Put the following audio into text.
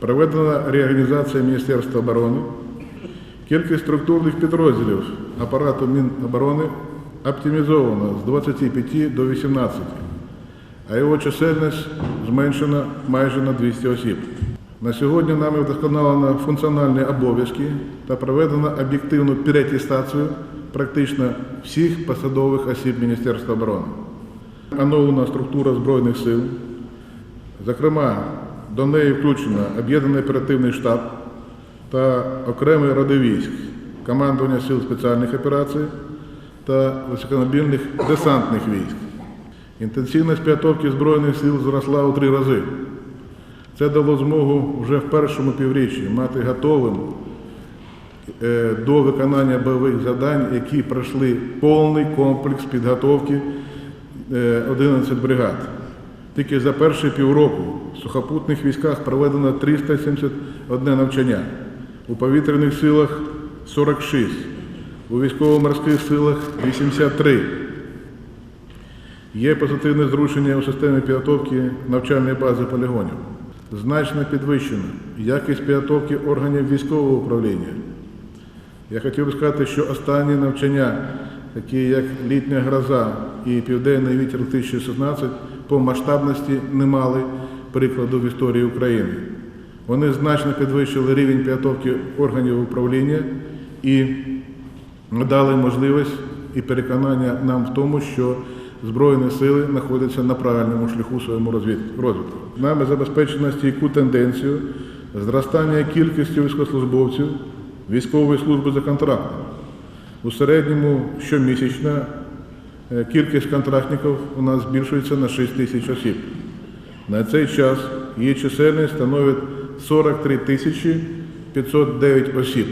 Проведена реорганізація Міністерства оборони. Кількість структурних підрозділів апарату Міноборони оптимізована з 25 до 18, а його чисельність зменшена майже на 200 осіб. На сьогодні нами вдосконалено функціональні обов'язки та проведено об'єктивну переатестацію практично всіх посадових осіб Міністерства оборони. Оновлена структура Збройних сил, Зокрема, до неї включено об'єднаний оперативний штаб та окремі роди військ, командування сил спеціальних операцій та високомобільних десантних військ. Інтенсивність підготовки Збройних сил зросла у три рази. Це дало змогу вже в першому півріччі мати готовим е, до виконання бойових завдань, які пройшли повний комплекс підготовки е, 11 бригад. Тільки за перші півроку в сухопутних військах проведено 371 навчання, у повітряних силах 46, у військово-морських силах 83. Є позитивне зрушення у системі підготовки навчальної бази полігонів. Значно підвищена якість підготовки органів військового управління. Я хотів би сказати, що останні навчання, такі як літня гроза і південний вітер 2016, по масштабності не мали прикладу в історії України. Вони значно підвищили рівень підготовки органів управління і дали можливість і переконання нам в тому, що Збройні сили знаходяться на правильному шляху своєму розвитку. Нами забезпечено стійку тенденцію зростання кількості військовослужбовців військової служби за контрактом. У середньому щомісячно кількість контрактників у нас збільшується на 6 тисяч осіб. На цей час її чисельність становить 43 тисячі 509 осіб.